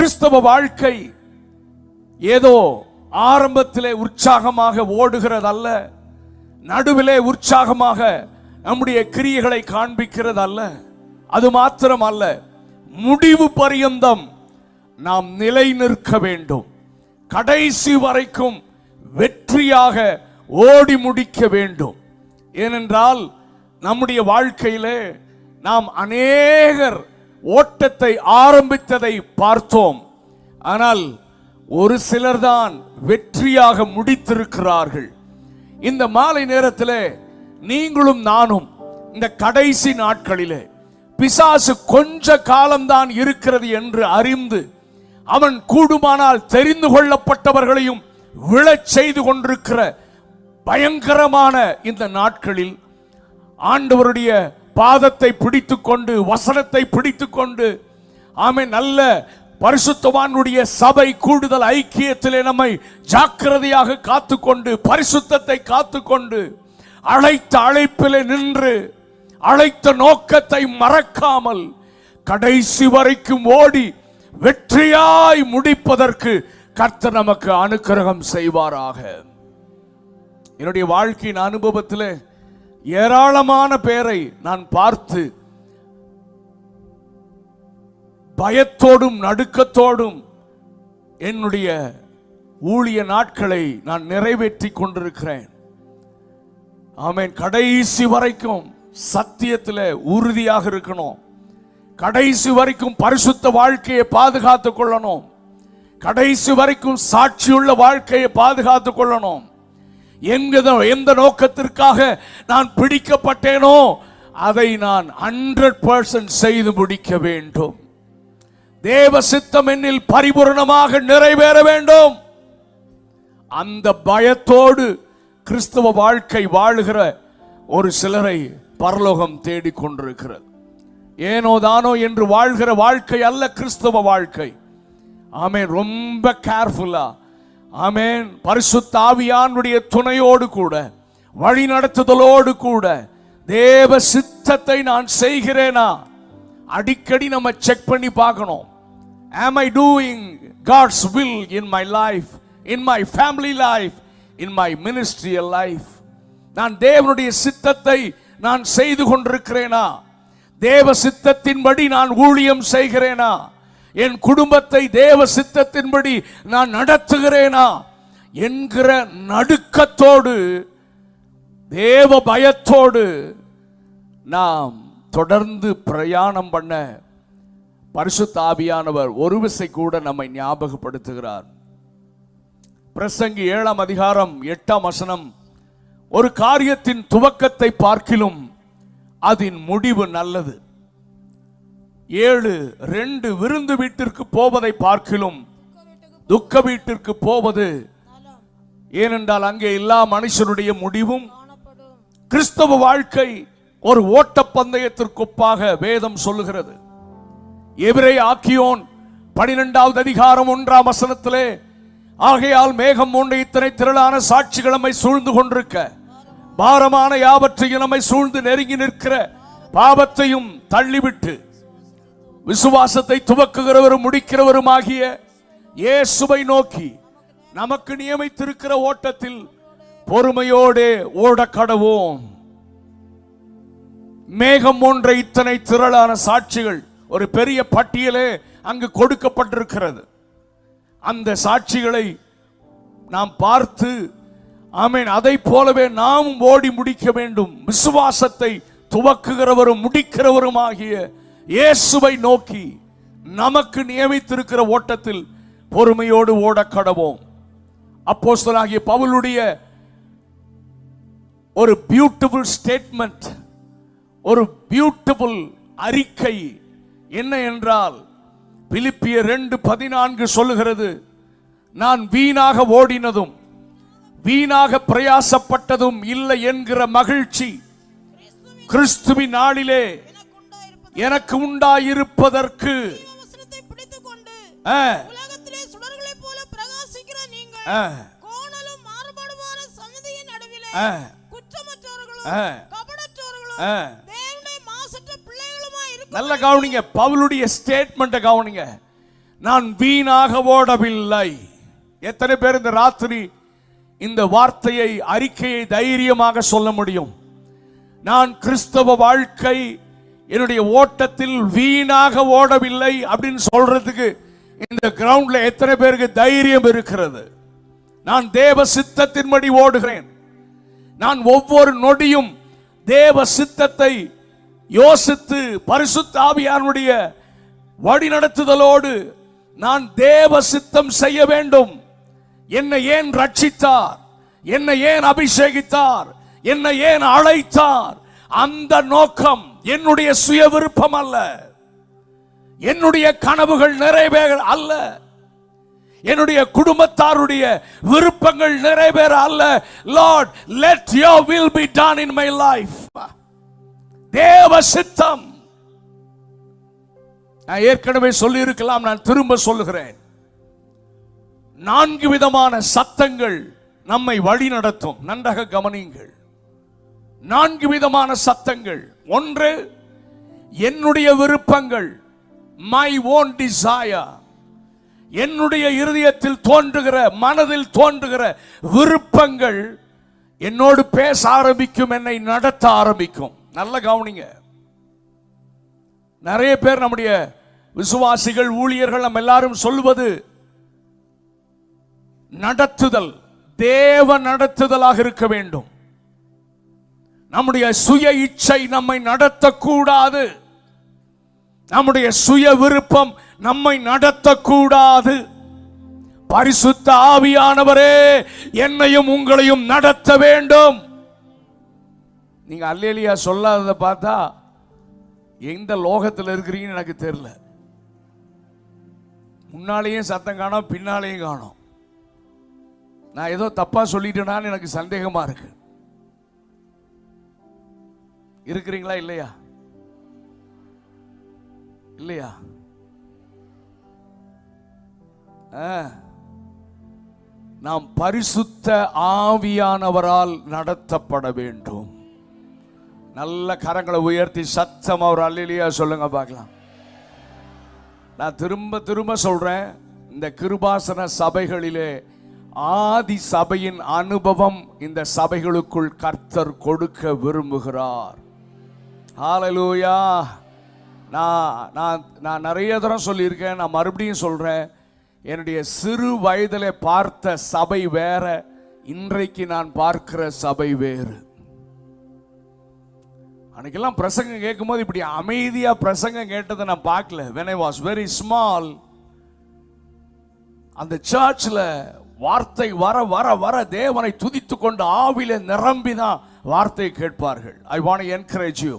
கிறிஸ்தவ வாழ்க்கை ஏதோ ஆரம்பத்திலே உற்சாகமாக ஓடுகிறதல்ல நடுவிலே உற்சாகமாக நம்முடைய கிரியைகளை காண்பிக்கிறது அல்ல அது மாத்திரம் அல்ல முடிவு பரியந்தம் நாம் நிலை நிற்க வேண்டும். கடைசி வரைக்கும் வெற்றியாக ஓடி முடிக்க வேண்டும். ஏனென்றால் நம்முடைய வாழ்க்கையிலே நாம் அநேகர் ஓட்டத்தை ஆரம்பித்ததை பார்த்தோம். ஆனால் ஒரு சிலர்தான் வெற்றியாக முடித்திருக்கிறார்கள். இந்த மாலை நேரத்தில் நீங்களும் நானும் இந்த கடைசி நாட்களிலே பிசாசு கொஞ்ச காலம்தான் இருக்கிறது என்று அறிந்து அவன் கூடுமானால் தெரிந்து கொள்ளப்பட்டவர்களையும் விழச் செய்து கொண்டிருக்கிற பயங்கரமான இந்த நாட்களில் ஆண்டவருடைய பாதத்தை பிடித்துக்கொண்டு வசனத்தை பிடித்துக்கொண்டு ஆமை நல்ல பரிசுத்தவானுடைய சபை கூடுதல் ஐக்கியத்திலே நம்மை ஜாக்கிரதையாக காத்துக்கொண்டு பரிசுத்தத்தை காத்துக்கொண்டு அழைத்த அழைப்பிலே நின்று அழைத்த நோக்கத்தை மறக்காமல் கடைசி வரைக்கும் ஓடி வெற்றியாய் முடிப்பதற்கு கர்த்தர் நமக்கு அனுக்கிரகம் செய்வாராக. என்னுடைய வாழ்க்கையின் அனுபவத்தில் ஏராளமான பேரை நான் பார்த்து பயத்தோடும் நடுக்கத்தோடும் என்னுடைய ஊழிய நாட்களை நான் நிறைவேற்றி கொண்டிருக்கிறேன். ஆமேன். கடைசி வரைக்கும் சத்தியத்தில் உறுதியாக இருக்கணும். கடைசி வரைக்கும் பரிசுத்த வாழ்க்கையை பாதுகாத்துக் கொள்ளணும். கடைசி வரைக்கும் சாட்சியுள்ள வாழ்க்கையை பாதுகாத்துக் கொள்ளணும். எங்க எந்த நோக்கத்திற்காக நான் பிடிக்கப்பட்டேனோ அதை நான் ஹண்ட்ரட் பர்சன்ட் செய்து முடிக்க வேண்டும். தேவ சித்தம் என்னில் பரிபூரணமாக நிறைவேற வேண்டும். அந்த பயத்தோடு கிறிஸ்தவ வாழ்க்கை வாழுகிற ஒரு சிலரை பரலோகம் தேடிக்கொண்டிருக்கிறது ஏனோ தானோ என்று வாழ்கிற வாழ்க்கை அல்ல கிறிஸ்தவ வாழ்க்கை. ஆமே ரொம்ப கேர்ஃபுல்லா ஆமேன். பரிசுத்த ஆவியானுடைய துணையோடு கூட வழி நடத்துதலோடு கூட தேவ சித்தத்தை நான் செய்கிறேனா? அடிக்கடி நம்ம செக் பண்ணி பார்க்கணும். Am I doing God's will in my life in my family life in my ministerial life நான் தேவனுடைய சித்தத்தை நான் செய்து கொண்டிருக்கிறேனா? தேவ சித்தத்தின்படி நான் ஊழியம் செய்கிறேனா? என் குடும்பத்தை தேவ சித்தத்தின்படி நான் நடத்துகிறேனா என்கிற நடுக்கத்தோடு தேவ பயத்தோடு நாம் தொடர்ந்து பிரயாணம் பண்ண பரிசுத்தாபியானவர் ஒரு விசை கூட நம்மை ஞாபகப்படுத்துகிறார். பிரசங்கி ஏழாம் அதிகாரம் எட்டாம் வசனம் ஒரு காரியத்தின் துவக்கத்தை பார்க்கிலும் அதன் முடிவு நல்லது. ஏழு ரெண்டு விருந்து வீட்டிற்கு போவதை பார்க்கிலும் துக்க வீட்டிற்கு போவது. ஏனென்றால் அங்கே எல்லா மனுஷனுடைய முடிவும் கிறிஸ்தவ வாழ்க்கை ஒரு ஓட்டப்பந்தயத்திற்கு ஒப்பாக வேதம் சொல்லுகிறது. எவரே ஆக்கியோன் பனிரெண்டாவது அதிகாரம் ஒன்றாம் வசனத்திலே ஆகையால் மேகம் ஒன்று இத்தனை திரளான சாட்சிகள் நம்மை சூழ்ந்து கொண்டிருக்க பாரமான யாவற்றையும் நம்மை சூழ்ந்து நெருங்கி நிற்கிற பாவத்தையும் தள்ளிவிட்டு விசுவாசத்தை துவக்குகிறவரும் முடிக்கிறவரும் ஆகிய இயேசுவை நோக்கி நமக்கு நியமித்திருக்கிற ஓட்டத்தில் பொறுமையோடே ஓட கடவோம். மேகம் போன்ற இத்தனை திரளான சாட்சிகள் ஒரு பெரிய பட்டியலே அங்கு கொடுக்கப்பட்டிருக்கிறது. அந்த சாட்சிகளை நாம் பார்த்து ஆமீன் அதை போலவே நாமும் ஓடி முடிக்க வேண்டும். விசுவாசத்தை துவக்குகிறவரும் முடிக்கிறவரும் ஆகிய இயேசுவை நோக்கி நமக்கு நியமித்திருக்கிற ஓட்டத்தில் பொறுமையோடு ஓட கடவோம். அப்போஸ்தலனாகிய பவுலுடைய ஒரு பியூட்டிஃபுல் ஸ்டேட்மெண்ட் ஒரு பியூட்டிஃபுல் அறிக்கை என்ன என்றால் பிலிப்பிய ரெண்டு பதினான்கு சொல்லுகிறது நான் வீணாக ஓடினதும் வீணாக பிரயாசப்பட்டதும் இல்லை என்கிற மகிழ்ச்சி கிறிஸ்துவின் நாளிலே எனக்கு உண்டாயிருப்பதற்கு. நல்ல கவனிங்க பவுலுடைய ஸ்டேட்மெண்ட்டை கவனிங்க. நான் வீணாக ஓடவில்லை. எத்தனை பேர் இந்த ராத்திரி இந்த வார்த்தையை அறிக்கையை தைரியமாக சொல்ல முடியும்? நான் கிறிஸ்தவ வாழ்க்கை என்னுடைய ஓட்டத்தில் வீணாக ஓடவில்லை அப்படின்னு சொல்றதுக்கு இந்த கிரவுண்ட்ல எத்தனை பேருக்கு தைரியம் இருக்கிறது? நான் தேவ சித்தத்தின்படி ஓடுகிறேன். நான் ஒவ்வொரு நொடியும் தேவ சித்தத்தை யோசித்து பரிசுத்த ஆவியானுடைய வழிநடத்துதலோடு நான் தேவ சித்தம் செய்ய வேண்டும். என்னை ஏன் ரட்சித்தார்? என்னை ஏன் அபிஷேகித்தார்? என்னை ஏன் அழைத்தார்? அந்த நோக்கம் என்னுடைய சுய விருப்பம் அல்ல. என்னுடைய கனவுகள் நிறைவேற அல்ல. என்னுடைய குடும்பத்தாருடைய விருப்பங்கள் நிறைவேற அல்ல. Lord let your will be done in my life தேவ சித்தம். நான் ஏற்கனவே சொல்லி இருக்கலாம் நான் திரும்ப சொல்லுகிறேன். நான்கு விதமான சத்தங்கள் நம்மை வழி நடத்தும் நன்றாக கவனியுங்கள். நான்கு விதமான சத்தங்கள். ஒன்று என்னுடைய விருப்பங்கள் மை ஓன் டிசையர் என்னுடைய இருதயத்தில் தோன்றுகிற மனதில் தோன்றுகிற விருப்பங்கள் என்னோடு பேச ஆரம்பிக்கும் என்னை நடத்த ஆரம்பிக்கும். நல்ல கவனிங்க. நிறைய பேர் நம்முடைய விசுவாசிகள் ஊழியர்கள் நம்ம எல்லாரும் சொல்வது நடத்துதல் தேவ நடத்துதலாக இருக்க வேண்டும். நம்முடைய சுய இச்சை நம்மை நடத்தக்கூடாது. நம்முடைய சுய விருப்பம் நம்மை நடத்தக்கூடாது. பரிசுத்த ஆவியானவரே என்னையும் உங்களையும் நடத்த வேண்டும். நீங்க அல்லேலியா சொல்லாததை பார்த்தா எந்த லோகத்தில் இருக்கிறீங்கன்னு எனக்கு தெரியல. முன்னாலேயும் சத்தம் காணும் பின்னாலேயும் காணோம். நான் ஏதோ தப்பா சொல்லிட்டேனான்னு எனக்கு சந்தேகமா இருக்கு. இருக்கிறீங்களா இல்லையா? இல்லையா? ஆ. நாம் பரிசுத்த ஆவியானவரால் நடத்தப்பட வேண்டும். நல்ல கரங்களை உயர்த்தி சத்தம் அவர் அல்லையா சொல்லுங்க பார்க்கலாம். நான் திரும்ப திரும்ப சொல்றேன் இந்த கிருபாசன சபைகளிலே ஆதி சபையின் அனுபவம் இந்த சபைகளுக்குள் கர்த்தர் கொடுக்க விரும்புகிறார். ஹாலலூயா நான் நான் நான் நிறைய தரம் சொல்லியிருக்கேன். நான் மறுபடியும் சொல்கிறேன் என்னுடைய சிறு வயதில் பார்த்த சபை வேற இன்றைக்கு நான் பார்க்கிற சபை வேறு. அன்னைக்கெல்லாம் பிரசங்கம் கேட்கும்போது இப்படி அமைதியாக பிரசங்கம் கேட்டதை நான் பார்க்கல. When I was very small அந்த சர்ச்சில் வார்த்தை வர வர வர தேவனை துதித்து கொண்டு ஆவில நிரம்பி தான் வார்த்தை கேட்பார்கள். ஐ வாண்ட் என்கரேஜ் யூ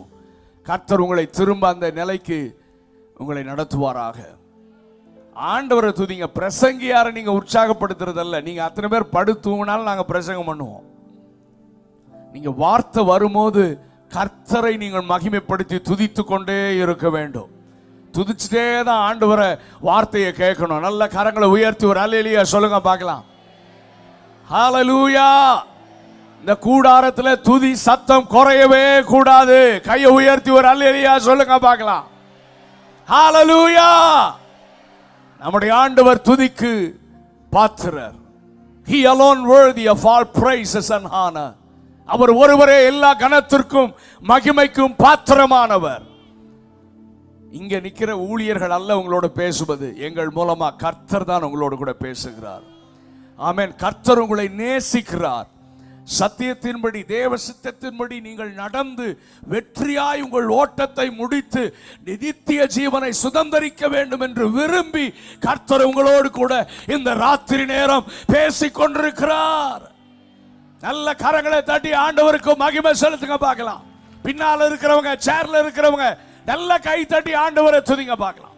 கர்த்தர் உங்களை திரும்ப அந்த நிலைக்கு உங்களை நடத்துவாராக. ஆண்டவரை துதிங்க. பிரசங்கியாரை நீங்கள் உற்சாகப்படுத்துறதல்ல. நீங்கள் அத்தனை பேர் படுத்துவனாலும் நாங்கள் பிரசங்கம் பண்ணுவோம். நீங்கள் வார்த்தை வரும்போது கர்த்தரை நீங்கள் மகிமைப்படுத்தி துதித்து கொண்டே இருக்க வேண்டும். துதிச்சுட்டே தான் ஆண்டவரை வார்த்தையை கேட்கணும். நல்ல கரங்களை உயர்த்தி ஒரு அலையிலியா சொல்லுங்க பார்க்கலாம். ஹாலலூயா இந்த கூடாரத்தில் துதி சத்தம் குறையவே கூடாது. கையை உயர்த்தி ஒரு அல்லா சொல்லுங்க பார்க்கலாம். ஹாலலூயா நம்முடைய ஆண்டவர் துதிக்கு பாத்திரர். He alone worthy of all praises and honor. அவர் ஒருவரே எல்லா கணத்திற்கும் மகிமைக்கும் பாத்திரமானவர். இங்க நிக்கிற ஊழியர்கள் அல்ல உங்களோட பேசுவது. எங்கள் மூலமா கர்த்தர் தான் உங்களோட கூட பேசுகிறார். ஆமேன். கர்த்தர் உங்களை நேசிக்கிறார். சத்தியத்தின்படி தேவ சித்தத்தின்படி நீங்கள் நடந்து வெற்றியாய் உங்கள் ஓட்டத்தை முடித்து நிதித்திய ஜீவனை சுதந்தரிக்க வேண்டும் என்று விரும்பி கர்த்தர் உங்களோடு கூட இந்த ராத்திரி நேரம் பேசிக்கொண்டிருக்கிறார் நல்ல கரங்களை தட்டி ஆண்டவருக்கு மகிமை செலுத்துங்க பார்க்கலாம். பின்னால் இருக்கிறவங்க சேர்ல இருக்கிறவங்க நல்ல கை தட்டி ஆண்டவரை துதிங்க பார்க்கலாம்.